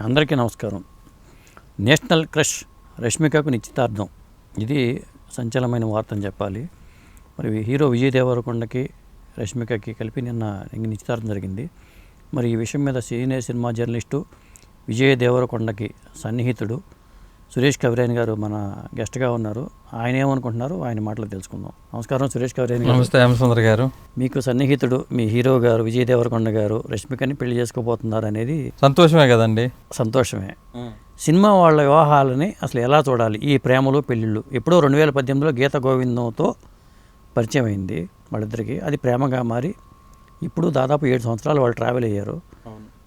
అందరికీ నమస్కారం. National crush రష్మికకు నిశ్చితార్థం. ఇది సంచలనమైన వార్త అని చెప్పాలి. మరి హీరో విజయ్ దేవరకొండకి రష్మికకి కలిపి నిన్న నిశ్చితార్థం జరిగింది. మరి ఈ విషయం మీద సీనియర్ సినిమా జర్నలిస్టు విజయ్ దేవరకొండకి సన్నిహితుడు సురేష్ కవిరేని గారు మన గెస్ట్గా ఉన్నారు. ఆయన ఏమనుకుంటున్నారు? ఆయన మాటలు తెలుసుకుందాం. నమస్కారం సురేష్ కవిరేని గారు. నమస్తే హేమసుందర్ గారు. మీకు సన్నిహితుడు మీ హీరో గారు విజయ్ దేవరకొండ గారు రష్మికని పెళ్ళి చేసుకోబోతున్నారు అనేది సంతోషమే కదండి? సంతోషమే. సినిమా వాళ్ళ వివాహాలని అసలు ఎలా చూడాలి? ఈ ప్రేమలు పెళ్ళిళ్ళు ఎప్పుడో రెండు వేల పద్దెనిమిదిలో గీత గోవిందంతో పరిచయం అయింది వాళ్ళిద్దరికి. అది ప్రేమగా మారి ఇప్పుడు దాదాపు ఏడు సంవత్సరాలు వాళ్ళు ట్రావెల్ అయ్యారు.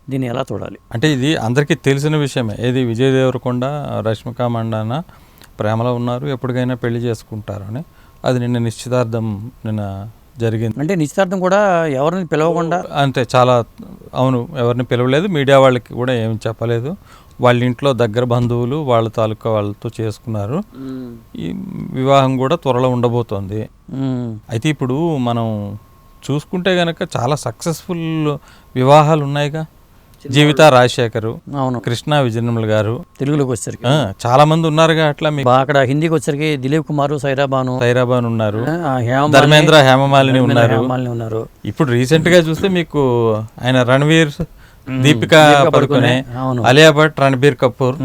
దీన్ని ఎలా చూడాలి? అంటే ఇది అందరికీ తెలిసిన విషయమే. ఏది విజయ్ దేవరకొండ రష్మిక మండాన ప్రేమలో ఉన్నారు ఎప్పటికైనా పెళ్ళి చేసుకుంటారు అని. అది నిన్న నిశ్చితార్థం నిన్న జరిగింది. అంటే నిశ్చితార్థం కూడా ఎవరిని పిలవకుండా? అంతే చాలా అవును ఎవరిని పిలవలేదు. మీడియా వాళ్ళకి కూడా ఏమి చెప్పలేదు. వాళ్ళ ఇంట్లో దగ్గర బంధువులు వాళ్ళ తాలూకా వాళ్ళతో చేసుకున్నారు. ఈ వివాహం కూడా త్వరలో ఉండబోతోంది. అయితే ఇప్పుడు మనం చూసుకుంటే గనక చాలా సక్సెస్ఫుల్ వివాహాలు ఉన్నాయిగా. జీవిత రాజశేఖరు అవును. కృష్ణ విజయనిర్మల గారు. తెలుగులోకి వచ్చేసరికి. ఆ, చాలా మంది ఉన్నారుగా అట్లా మీకు అక్కడ హిందీకి వచ్చేసరికి దిలీప్ కుమార్ సైరాబాను. సైరాబాన్ ఉన్నారు. ధర్మేంద్ర హేమమాలిని ఉన్నారు. ఉన్నారు. ఇప్పుడు రీసెంట్గా చూస్తే మీకు ఆయన రణవీర్ దీపికా పడుకునే. అలియా భట్ రణబీర్ కపూర్?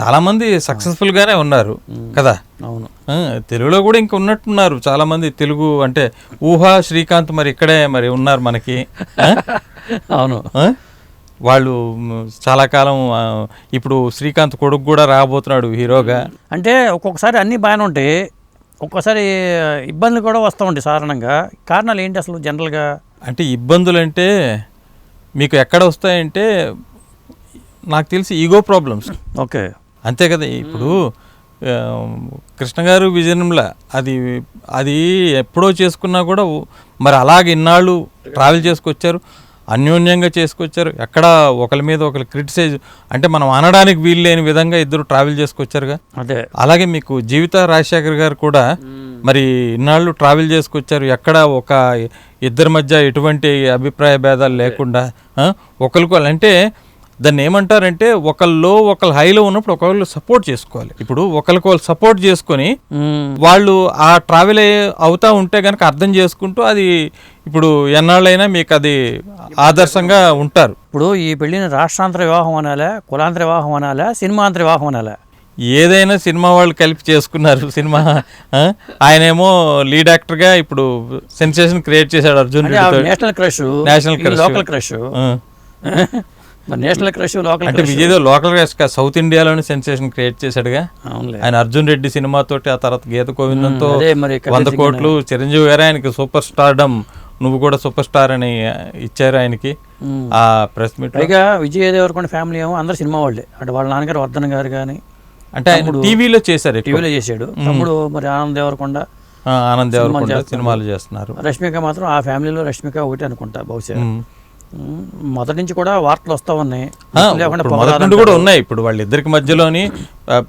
చాలా మంది సక్సెస్ఫుల్ గానే ఉన్నారు కదా? అవును. తెలుగులో కూడా ఇంకా ఉన్నట్టున్నారు చాలా మంది తెలుగు అంటే ఊహా శ్రీకాంత్ మరి ఇక్కడే మరి ఉన్నారు మనకి? అవును? వాళ్ళు చాలా కాలం ఇప్పుడు శ్రీకాంత్ కొడుకు కూడా రాబోతున్నాడు హీరోగా. అంటే ఒక్కొక్కసారి అన్నీ బాగానే ఉంటాయి. ఒక్కోసారి ఇబ్బందులు కూడా వస్తూ ఉంటాయి సాధారణంగా. కారణాలు ఏంటి అసలు జనరల్గా? అంటే ఇబ్బందులు అంటే మీకు ఎక్కడ వస్తాయంటే నాకు తెలిసి ఈగో ప్రాబ్లమ్స్. ఓకే. అంతే కదా ఇప్పుడు కృష్ణ గారు విజయనంల అది అది ఎప్పుడో చేసుకున్నా కూడా మరి అలాగే ఇన్నాళ్ళు ట్రావెల్ చేసుకొచ్చారు. అన్యోన్యంగా చేసుకొచ్చారు. ఎక్కడ ఒకరి మీద ఒకరు క్రిటిసైజ్ అంటే మనం అనడానికి వీలు లేని విధంగా ఇద్దరు ట్రావెల్ చేసుకొచ్చారుగా. అదే. అలాగే మీకు జీవిత రాజశేఖర్ గారు కూడా మరి ఇన్నాళ్ళు ట్రావెల్ చేసుకొచ్చారు. ఎక్కడ ఒక ఇద్దరి మధ్య ఎటువంటి అభిప్రాయ భేదాలు లేకుండా ఆ, ఒకరికొకరు అంటే దాన్ని ఏమంటారంటే ఒకళ్ళు ఒకళ్ళు హైలో ఉన్నప్పుడు ఒకళ్ళు సపోర్ట్ చేసుకోవాలి ఇప్పుడు ఒకరికొకరు సపోర్ట్ చేసుకొని. వాళ్ళు ఆ ట్రావెల్ అవుతా ఉంటే కనుక అర్థం చేసుకుంటూ అది ఇప్పుడు ఎన్నాళ్ళైనా మీకు అది ఆదర్శంగా ఉంటారు ఇప్పుడు ఈ పెళ్ళిని రాష్ట్రాంతర వివాహం అనాలా కులాంతర వివాహం అనాలా సినిమాంతర వివాహం అనాలా ఏదైనా సినిమా వాళ్ళు కలిపి చేసుకున్నారు సినిమా? ఆయనేమో లీడ్ యాక్టర్గా ఇప్పుడు సెన్సేషన్ క్రియేట్ చేశాడు Arjun national crush national crush. Local crush. మరి నేషనల్ క్రష్ లోకల్ అంటే క్రష్ విజయ్ లోకల్గా సౌత్ ఇండియాలోనే సెన్సేషన్ క్రియేట్ చేశాడుగా. అవునులే. ఆయన అర్జున్ రెడ్డి సినిమాతోటి ఆ తర్వాత గీత గోవిందంతో అదే మరి వంద కోట్లు చిరంజీవి గారు ఆయనకి సూపర్ స్టార్డమ్ నువ్వు కూడా సూపర్ స్టార్ అని ఇచ్చారు ఆయనకి. ఆ ప్రెస్ మీట్ పైగా విజయ్ దేవరకొండ ఫ్యామిలీ ఏమో అందరు సినిమా వాళ్ళే. అంటే వాళ్ళ నాన్నగారు వర్ధన్ గారు కానీ అంటే ఆయన టీవీలో చేశారు. టీవీలో చేశాడు. తమ్ముడు మరి ఆనంద్ దేవరకొండ ఆనంద్ దేవరకొండ. సినిమాలు చేస్తున్నారు. రష్మిక మాత్రం ఆ ఫ్యామిలీలో రష్మిక ఒకటి అనుకుంటా బహుశా. మొదటి నుంచి కూడా వార్తలు వస్తూ ఉన్నాయి. మొదటి నుండి కూడా ఉన్నాయి. ఇప్పుడు వాళ్ళిద్దరికి మధ్యలోని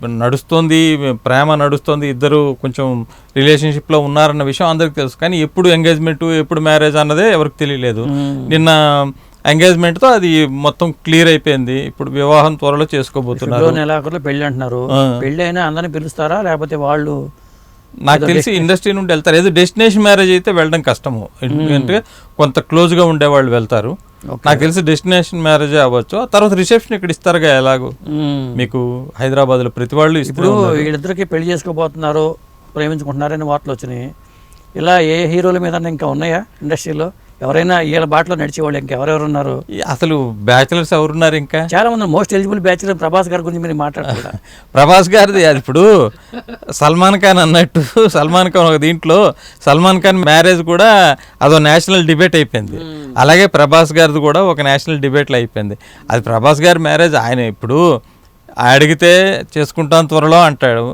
నడుస్తోంది ప్రేమ నడుస్తోంది ఇద్దరు కొంచెం రిలేషన్షిప్లో ఉన్నారన్న విషయం అందరికి తెలుసు. కానీ ఎప్పుడు ఎంగేజ్మెంట్ ఎప్పుడు మ్యారేజ్ అన్నదే ఎవరికి తెలియలేదు. నిన్న ఎంగేజ్మెంట్తో అది మొత్తం క్లియర్ అయిపోయింది. ఇప్పుడు వివాహం త్వరలో చేసుకోబోతున్నారు. నెలాఖరులో పెళ్ళి అంటున్నారు. ఆ. పెళ్ళి అయినా అందరిని పిలుస్తారా? లేకపోతే వాళ్ళు నాకు తెలిసి ఇండస్ట్రీ నుండి వెళ్తారు. ఏదో డెస్టినేషన్ మ్యారేజ్ అయితే వెళ్ళడం కష్టము. ఎందుకంటే కొంత క్లోజ్గా ఉండే వాళ్ళు వెళ్తారు. నాకు తెలిసి డెస్టినేషన్ మ్యారేజ్ అవ్వచ్చు. తర్వాత రిసెప్షన్ ఇక్కడ ఇస్తారుగా ఎలాగో. మీకు హైదరాబాద్లో ప్రతి వాళ్ళు ఇప్పుడు వీళ్ళిద్దరికి పెళ్ళి చేసుకోబోతున్నారు ప్రేమించుకుంటున్నారని వార్తలు వచ్చినాయి. ఇలా ఏ హీరోల మీద ఇంకా ఉన్నాయా ఇండస్ట్రీలో? ఎవరైనా వీళ్ళ బాటలో నడిచే వాళ్ళు ఇంకెవరెవరు ఉన్నారు అసలు బ్యాచిలర్స్ ఎవరున్నారు ఇంకా? చాలా మంది మోస్ట్ ఎలిజిబుల్ బ్యాచులర్ ప్రభాస్ గారి గురించి మీరు మాట్లాడుతున్నా ప్రభాస్ గారిది అది ఇప్పుడు సల్మాన్ ఖాన్ అన్నట్టు. సల్మాన్ ఖాన్ ఒక దీంట్లో సల్మాన్ ఖాన్ మ్యారేజ్ కూడా అదో నేషనల్ డిబేట్ అయిపోయింది. అలాగే ప్రభాస్ గారిది కూడా ఒక నేషనల్ డిబేట్లో అయిపోయింది. అది ప్రభాస్ గారి మ్యారేజ్ ఆయన ఇప్పుడు అడిగితే చేసుకుంటాం త్వరలో అంటాడు.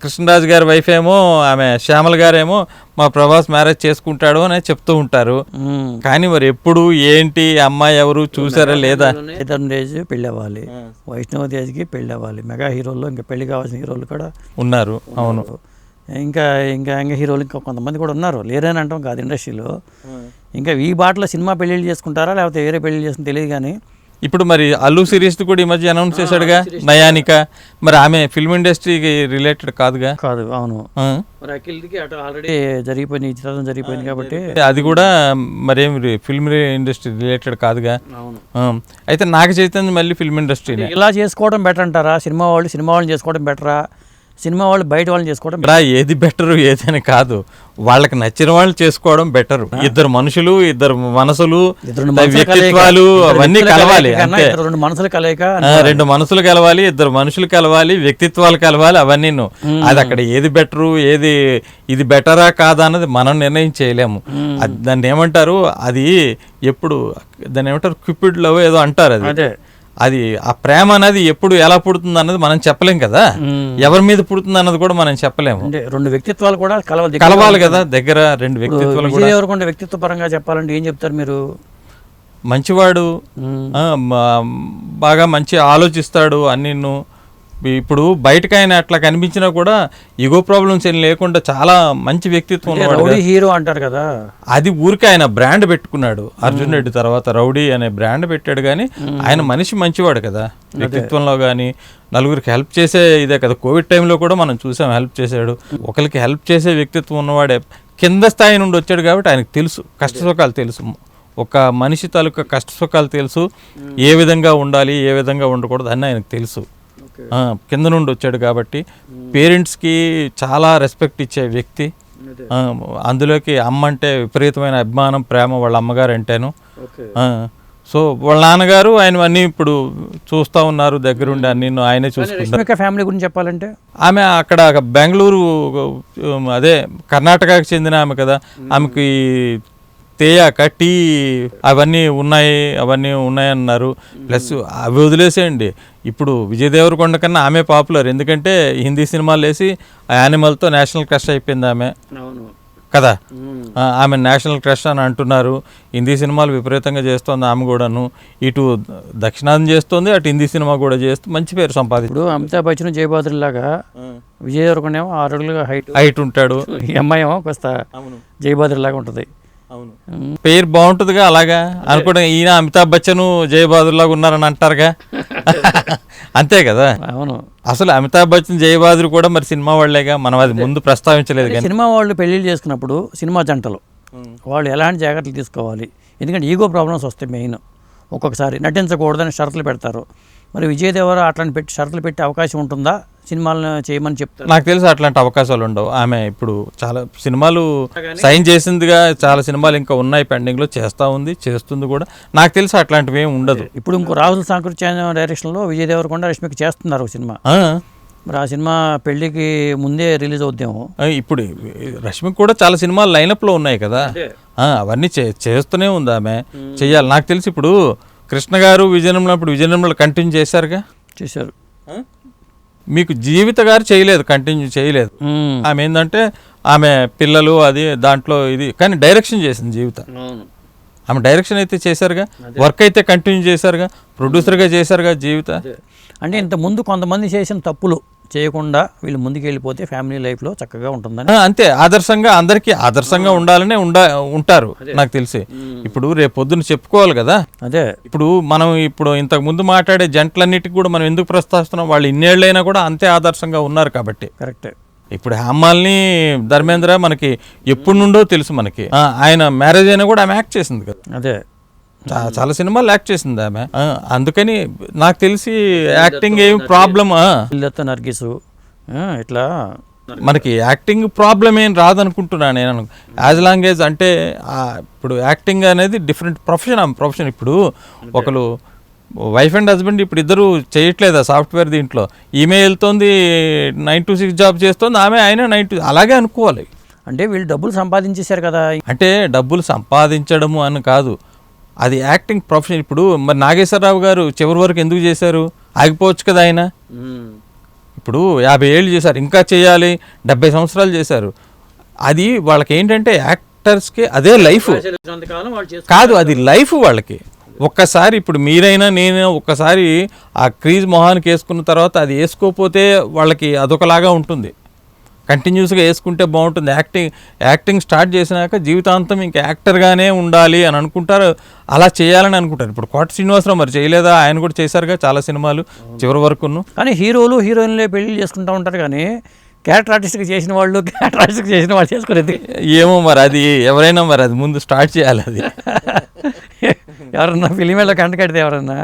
కృష్ణరాజు గారి వైఫ్ ఏమో ఆమె శ్యామల గారేమో మా ప్రభాస్ మ్యారేజ్ చేసుకుంటాడు అని చెప్తూ ఉంటారు. కానీ మరి ఎప్పుడు ఏంటి అమ్మాయి ఎవరు చూసారా లేదా? తేజ్ పెళ్ళి అవ్వాలి. వైష్ణవ తేజ్కి పెళ్ళి అవ్వాలి. మెగా హీరోల్లో ఇంకా పెళ్ళి కావాల్సిన హీరోలు కూడా ఉన్నారు. అవును. ఇంకా ఇంకా ఇంకా హీరోలు ఇంకా కొంతమంది కూడా ఉన్నారు. లేరని అంటాం కాదు ఇండస్ట్రీలో ఇంకా ఈ బాటలో సినిమా పెళ్ళిళ్ళు చేసుకుంటారా లేకపోతే వేరే పెళ్ళిళ్ళు చేసుకుని తెలియదు కానీ ఇప్పుడు మరి అల్లు సిరీస్ కూడా ఈ మధ్య అనౌన్స్ చేశాడుగా? నయానిక. మరి ఆమె ఫిల్మ్ ఇండస్ట్రీకి రిలేటెడ్ కాదుగా? కాదు అవును? మరి అఖిల్కి అటు ఆల్రెడీ జరిగిపోయింది ఈ చిత్రం జరిగిపోయింది కాబట్టి. అది కూడా మరేం ఫిల్మ్ ఇండస్ట్రీ రిలేటెడ్ కాదుగా. అయితే నాకు చైతన్య మళ్ళీ ఫిల్మ్ ఇండస్ట్రీనే ఇలా చేసుకోవడం బెటర్ అంటారా? సినిమా వాళ్ళు సినిమా వాళ్ళని చేసుకోవడం బెటరా సినిమా వాళ్ళు బయట వాళ్ళని చేసుకోవడం ఇక్కడ ఏది బెటర్ ఏదని కాదు. వాళ్ళకి నచ్చిన వాళ్ళు చేసుకోవడం బెటర్. ఇద్దరు మనుషులు ఇద్దరు మనసులు వ్యక్తిత్వాలు అవన్నీ కలవాలి ఇద్దరు రెండు మనసుల కలయిక రెండు మనసులు కలవాలి ఇద్దరు మనుషులు కలవాలి వ్యక్తిత్వాలు కలవాలి అవన్నీ అది అక్కడ ఏది బెటరు ఏది ఇది బెటరా కాదా అన్నది మనం నిర్ణయం చేయలేము. దాన్ని ఏమంటారు అది ఎప్పుడు దాన్ని ఏమంటారు క్యూపిడ్ లవ్ ఏదో అంటారు అది. అదే ఆ ప్రేమ అనేది ఎప్పుడు ఎలా పుడుతుంది అన్నది మనం చెప్పలేం కదా. ఎవరి మీద పుడుతుంది అన్నది కూడా మనం చెప్పలేము. అంటే రెండు వ్యక్తిత్వాలు కూడా కలవాలి కలవాలి కదా దగ్గర రెండు వ్యక్తిత్వాలు కూడా. వ్యక్తిత్వ పరంగా చెప్పాలంటే ఏం చెప్తారు మీరు? మంచివాడు బాగా మంచి ఆలోచిస్తాడు అన్నిను ఇప్పుడు బయటకు ఆయన అట్లా కనిపించినా కూడా ఈగో ప్రాబ్లమ్స్ ఏం లేకుండా చాలా మంచి వ్యక్తిత్వం రౌడీ హీరో అంటారు కదా. అది ఊరికే ఆయన బ్రాండ్ పెట్టుకున్నాడు. అర్జున్ రెడ్డి తర్వాత రౌడీ అనే బ్రాండ్ పెట్టాడు కానీ ఆయన మనిషి మంచివాడు కదా. వ్యక్తిత్వంలో కానీ నలుగురికి హెల్ప్ చేసే ఇదే కదా. కోవిడ్ టైంలో కూడా మనం చూసాం హెల్ప్ చేశాడు. ఒకరికి హెల్ప్ చేసే వ్యక్తిత్వం ఉన్నవాడే కింద స్థాయి నుండి వచ్చాడు కాబట్టి ఆయనకు తెలుసు. కష్ట సుఖాలు తెలుసు. ఒక మనిషి తాలూకా కష్ట సుఖాలు తెలుసు. ఏ విధంగా ఉండాలి ఏ విధంగా ఉండకూడదు అని ఆయనకు తెలుసు. కింద నుండి వచ్చాడు కాబట్టి పేరెంట్స్కి చాలా రెస్పెక్ట్ ఇచ్చే వ్యక్తి. అందులోకి అమ్మ అంటే విపరీతమైన అభిమానం ప్రేమ వాళ్ళ అమ్మగారు అంటేను. సో వాళ్ళ నాన్నగారు ఆయన అన్నీ ఇప్పుడు చూస్తూ ఉన్నారు దగ్గరుండి అన్ని ఆయనే చూసుకుంటారు. ఫ్యామిలీ గురించి చెప్పాలంటే? ఆమె అక్కడ బెంగళూరు అదే కర్ణాటకకు చెందిన ఆమె కదా. ఆమెకి తేయాక టీ అవన్నీ ఉన్నాయి అవన్నీ ఉన్నాయన్నారు. ప్లస్ అవి వదిలేసేయండి. ఇప్పుడు విజయ్ దేవరకొండ కన్నా ఆమె పాపులర్. ఎందుకంటే హిందీ సినిమాలు వేసి ఆ యానిమల్తో నేషనల్ క్రష్ అయిపోయింది ఆమె. కదా? ఆమె నేషనల్ క్రష్ అని అంటున్నారు. హిందీ సినిమాలు విపరీతంగా చేస్తోంది ఆమె కూడాను. ఇటు దక్షిణాది చేస్తోంది అటు హిందీ సినిమా కూడా చేస్తూ మంచి పేరు సంపాదించు ఇప్పుడు అమితాబ్ బచ్చన్ జయబాద్రి లాగా విజయ్ దేవరకొండ ఏమో ఆరు అడుగులుగా హైట్ హైట్ ఉంటాడు. ఈ అమ్మాయి ఏమో కాస్త జయబాద్రి లాగా ఉంటుంది. పేరు బాగుంటుందిగా అలాగా? అనుకోవడం ఈయన అమితాబ్ బచ్చన్ జయబాదుర్ లాగా ఉన్నారని అంటారుగా. అంతే కదా? అవును. అసలు అమితాబ్ బచ్చన్ జయబాదురు కూడా మరి సినిమా వాళ్ళేగా? మనం అది ముందు ప్రస్తావించలేదు కానీ. సినిమా వాళ్ళు పెళ్ళిళ్ళు చేసుకున్నప్పుడు సినిమా జంటలు. వాళ్ళు ఎలాంటి జాగ్రత్తలు తీసుకోవాలి? ఎందుకంటే ఈగో ప్రాబ్లమ్స్ వస్తాయి మెయిన్. ఒక్కొక్కసారి నటించకూడదని షరతులు పెడతారు. మరి విజయ్ దేవర అట్లాంటి పెట్టి షరతులు పెట్టే అవకాశం ఉంటుందా? సినిమాలను చేయమని చెప్తారు. నాకు తెలిసి అట్లాంటి అవకాశాలు ఉండవు. ఆమె ఇప్పుడు చాలా సినిమాలు సైన్ చేసిందిగా చాలా సినిమాలు ఇంకా ఉన్నాయి పెండింగ్లో చేస్తూ ఉంది చేస్తుంది కూడా. నాకు తెలిసి అట్లాంటివి ఏమి ఉండదు. ఇప్పుడు ఇంకో రాహుల్ సాంకృత్య డైరెక్షన్లో విజయ్ దేవరకొండ రష్మికి చేస్తున్నారు ఒక సినిమా. ఆ, మరి ఆ సినిమా పెళ్ళికి ముందే రిలీజ్ అవుద్దేమో. ఇప్పుడు రష్మికి కూడా చాలా సినిమాలు లైనప్లో ఉన్నాయి కదా. ఆ, అవన్నీ చే చేస్తూనే ఉంది ఆమె. చెయ్యాలి నాకు తెలిసి ఇప్పుడు కృష్ణ గారు విజయనగరంలో ఇప్పుడు విజయనగరంలో కంటిన్యూ చేశారుగా? చేశారు. మీకు జీవిత గారు చేయలేదు కంటిన్యూ చేయలేదు. ఆమె ఏంటంటే ఆమె పిల్లలు అది దాంట్లో ఇది కానీ డైరెక్షన్ చేసింది జీవిత. ఆమె డైరెక్షన్ అయితే చేశారుగా వర్క్ అయితే కంటిన్యూ చేశారుగా ప్రొడ్యూసర్గా చేశారుగా జీవిత. అంటే ఇంత ముందు కొంతమంది చేసిన తప్పులు చేయకుండా వీళ్ళు ముందుకు వెళ్ళిపోతే ఫ్యామిలీ లైఫ్లో చక్కగా ఉంటుందని. అంతే. ఆదర్శంగా అందరికీ ఆదర్శంగా ఉండాలనే ఉండా ఉంటారు నాకు తెలిసి. ఇప్పుడు రేపు పొద్దున చెప్పుకోవాలి కదా? అదే. ఇప్పుడు మనం ఇప్పుడు ఇంతకు ముందు మాట్లాడే జంటలన్నిటికి కూడా మనం ఎందుకు ప్రస్తావిస్తున్నాం? వాళ్ళు ఇన్నేళ్ళైనా కూడా అంతే ఆదర్శంగా ఉన్నారు కాబట్టి. కరెక్టే. ఇప్పుడు హేమాల్ని ధర్మేంద్ర మనకి ఎప్పటి నుండో తెలుసు మనకి. ఆయన మ్యారేజ్ అయినా కూడా ఆమె యాక్ట్ చేసింది కదా. అదే. చాలా సినిమాలు యాక్ట్ చేసింది ఆమె. అందుకని నాకు తెలిసి యాక్టింగ్ ఏం ప్రాబ్లమ్ నర్గిసు. ఇట్లా. మనకి యాక్టింగ్ ప్రాబ్లం ఏం రాదనుకుంటున్నాను నేను యాజ్ లాంగ్ ఏజ్ అంటే ఇప్పుడు యాక్టింగ్ అనేది డిఫరెంట్ ప్రొఫెషన్ ఆమె ప్రొఫెషన్ ఇప్పుడు ఒకరు వైఫ్ అండ్ హస్బెండ్ ఇప్పుడు ఇద్దరు చేయట్లేదు ఆ సాఫ్ట్వేర్ దీంట్లో? ఈమె వెళ్తోంది నైన్ టు సిక్స్ జాబ్ చేస్తుంది ఆమె ఆయన నైన్ టు అలాగే అనుకోవాలి. అంటే వీళ్ళు డబ్బులు సంపాదించేశారు కదా. అంటే డబ్బులు సంపాదించడము అని కాదు. అది యాక్టింగ్ ప్రొఫెషన్ ఇప్పుడు మరి నాగేశ్వరరావు గారు చివరి వరకు ఎందుకు చేశారు? ఆగిపోవచ్చు కదా ఆయన. ఇప్పుడు యాభై ఏళ్ళు చేశారు. ఇంకా చేయాలి. డెబ్బై సంవత్సరాలు చేశారు. అది వాళ్ళకి ఏంటంటే యాక్టర్స్కి అదే లైఫ్. కాదు అది లైఫ్ వాళ్ళకి. ఒక్కసారి ఇప్పుడు మీరైనా నేనైనా ఒక్కసారి ఆ క్రీజ్ మొహానికి వేసుకున్న తర్వాత అది వేసుకోకపోతే వాళ్ళకి అదొకలాగా ఉంటుంది. కంటిన్యూస్గా వేసుకుంటే బాగుంటుంది. యాక్టింగ్ యాక్టింగ్ స్టార్ట్ చేసినాక జీవితాంతం ఇంకా యాక్టర్గానే ఉండాలి అని అనుకుంటారు. అలా చేయాలని అనుకుంటారు. ఇప్పుడు కోట శ్రీనివాసరావు మరి చేయలేదా? ఆయన కూడా చేశారుగా చాలా సినిమాలు చివరి వరకును. కానీ హీరోలు హీరోయిన్లే పెళ్ళి చేసుకుంటూ ఉంటారు కానీ క్యారెక్టర్ ఆర్టిస్ట్కి చేసిన వాళ్ళు క్యారెక్టర్ ఆర్టిస్ట్కి చేసిన వాళ్ళు చేసుకునేది ఏమో మరి అది ఎవరైనా మరి అది ముందు స్టార్ట్ చేయాలి అది. ఎవరన్నా ఫిలిమేలో కంట కడితే ఎవరన్నా?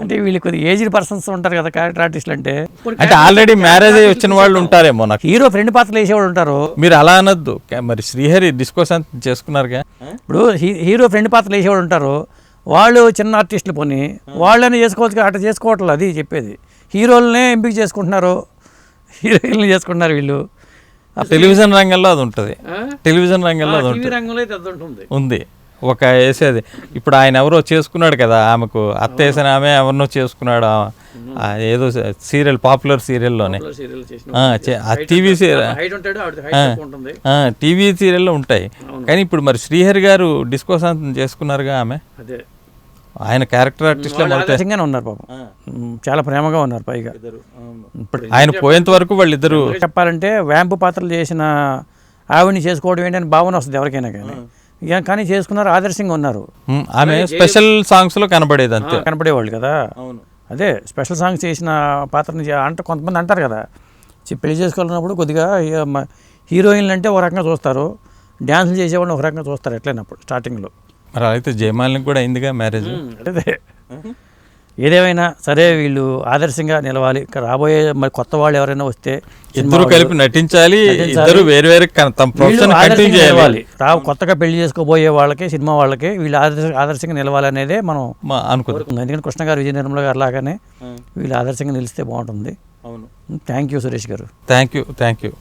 అంటే వీళ్ళు కొద్దిగా ఏజ్డ్ పర్సన్స్ ఉంటారు కదా క్యారెక్టర్ ఆర్టిస్టులు అంటే. అంటే ఆల్రెడీ మ్యారేజ్ అయ్యి వచ్చిన వాళ్ళు ఉంటారేమో నాకు. హీరో ఫ్రెండ్ పాత్రలు వేసేవాళ్ళు ఉంటారు. మీరు అలా అనొద్దు. మరి శ్రీహరి డిస్కోస్ అంత చేసుకున్నారుగా ఇప్పుడు హీరో ఫ్రెండ్ పాత్రలు వేసేవాళ్ళు ఉంటారు. వాళ్ళు చిన్న ఆర్టిస్టులు పోని వాళ్ళని చేసుకోవచ్చు అట్లా చేసుకోవట్లేదు అది చెప్పేది. హీరోలనే ఎంపిక చేసుకుంటున్నారు. హీరోయిన్లు చేసుకుంటున్నారు వీళ్ళు. టెలివిజన్ రంగంలో అది ఉంటుంది. టెలివిజన్ రంగంలో అది ఉంటుంది. ఉంది. ఒక వేసేది. ఇప్పుడు ఆయన ఎవరో చేసుకున్నాడు కదా ఆమెకు. అత్త వేసిన ఆమె ఎవరినో చేసుకున్నాడు ఏదో సీరియల్ పాపులర్ సీరియల్లోనే. సీరియల్ చేసిన ఆ టీవీ సీరియల్. టీవీ సీరియల్లో ఉంటాయి. కానీ ఇప్పుడు మరి శ్రీహరి గారు డిస్కోశాంతం చేసుకున్నారుగా ఆమె? అదే. ఆయన క్యారెక్టర్ ఆర్టిస్ట్లో ఉన్నారు పాపం. చాలా ప్రేమగా ఉన్నారు పైగా. ఇప్పుడు ఆయన పోయేంత వరకు వాళ్ళిద్దరు చెప్పాలంటే వ్యాంపు పాత్రలు చేసిన ఆవిడని చేసుకోవడం ఏంటని భావన వస్తుంది ఎవరికైనా కానీ. కానీ చేసుకున్నారు ఆదర్శంగా ఉన్నారు. ఆమె స్పెషల్ సాంగ్స్లో కనబడేది అంతే. కనపడేవాళ్ళు కదా? అదే స్పెషల్ సాంగ్స్ చేసిన పాత్రని అంటే కొంతమంది అంటారు కదా చి- పెళ్ళి చేసుకోవాలన్నప్పుడు కొద్దిగా హీరోయిన్లు అంటే ఒక రకంగా చూస్తారు డ్యాన్సులు చేసేవాళ్ళని ఒక రకంగా చూస్తారు ఎట్లయినప్పుడు స్టార్టింగ్లో. మరి అయితే జయమాలిని కూడా అయిందిగా మ్యారేజ్? అదే. ఏదేమైనా సరే వీళ్ళు ఆదర్శంగా నిలవాలి. రాబోయే మరి కొత్త వాళ్ళు ఎవరైనా వస్తే ఇద్దరు కలిపి నటించాలి. ఇద్దరు వేరు వేరు చేయాలి. రా కొత్తగా పెళ్ళి చేసుకోబోయే వాళ్ళకి సినిమా వాళ్ళకి వీళ్ళు ఆదర్శ ఆదర్శంగా నిలవాలి అనేదే మనం కోరుకుందాం ఎందుకంటే కృష్ణ గారు విజయ నిర్మల గారు లాగానే వీళ్ళు ఆదర్శంగా నిలిస్తే బాగుంటుంది. అవును. Thank you Suresh garu. Thank you thank you.